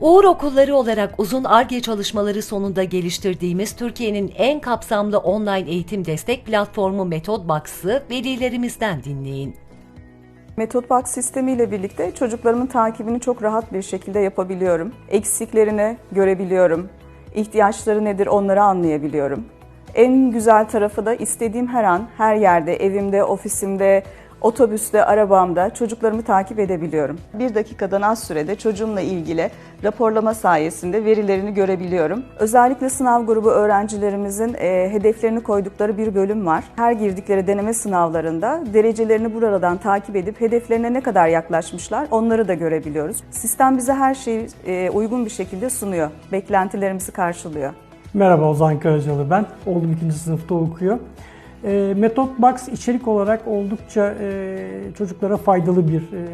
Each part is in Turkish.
Uğur Okulları olarak uzun ARGE çalışmaları sonunda geliştirdiğimiz Türkiye'nin en kapsamlı online eğitim destek platformu MethodBox'ı velilerimizden dinleyin. Metodbox sistemiyle birlikte çocuklarımın takibini çok rahat bir şekilde yapabiliyorum. Eksiklerini görebiliyorum. İhtiyaçları nedir onları anlayabiliyorum. En güzel tarafı da istediğim her an, her yerde, evimde, ofisimde, otobüste, arabamda çocuklarımı takip edebiliyorum. Bir dakikadan az sürede çocuğumla ilgili raporlama sayesinde verilerini görebiliyorum. Özellikle sınav grubu öğrencilerimizin e, hedeflerini koydukları bir bölüm var. Her girdikleri deneme sınavlarında derecelerini buradan takip edip hedeflerine ne kadar yaklaşmışlar onları da görebiliyoruz. Sistem bize her şeyi e, uygun bir şekilde sunuyor. Beklentilerimizi karşılıyor. Merhaba Ozan Karacalı ben. Oğlum ikinci sınıfta okuyor. E, Metodbox içerik olarak oldukça e, çocuklara faydalı bir e,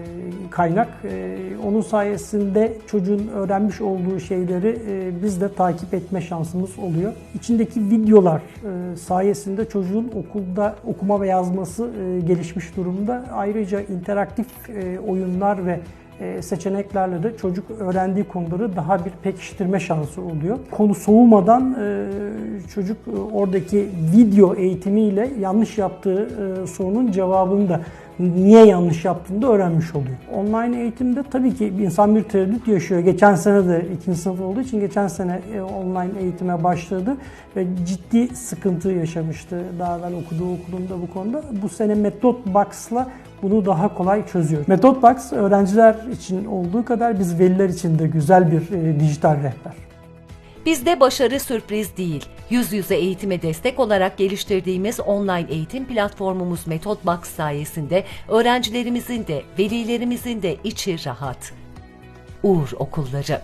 kaynak. E, onun sayesinde çocuğun öğrenmiş olduğu şeyleri e, biz de takip etme şansımız oluyor. İçindeki videolar e, sayesinde çocuğun okulda okuma ve yazması e, gelişmiş durumda. Ayrıca interaktif e, oyunlar ve seçeneklerle de çocuk öğrendiği konuları daha bir pekiştirme şansı oluyor. Konu soğumadan e, çocuk e, oradaki video eğitimiyle yanlış yaptığı e, sorunun cevabını da niye yanlış yaptığını da öğrenmiş oluyor. Online eğitimde tabii ki insan bir tereddüt yaşıyor. Geçen sene de ikinci sınıf olduğu için geçen sene e, online eğitime başladı ve ciddi sıkıntı yaşamıştı daha evvel okuduğu okulunda bu konuda. Bu sene Metodbox'la bunu daha kolay çözüyor. Metodbox öğrenciler için olduğu kadar biz veliler için de güzel bir e, dijital rehber. Bizde başarı sürpriz değil. Yüz yüze eğitime destek olarak geliştirdiğimiz online eğitim platformumuz MethodBox sayesinde öğrencilerimizin de velilerimizin de içi rahat. Uğur Okulları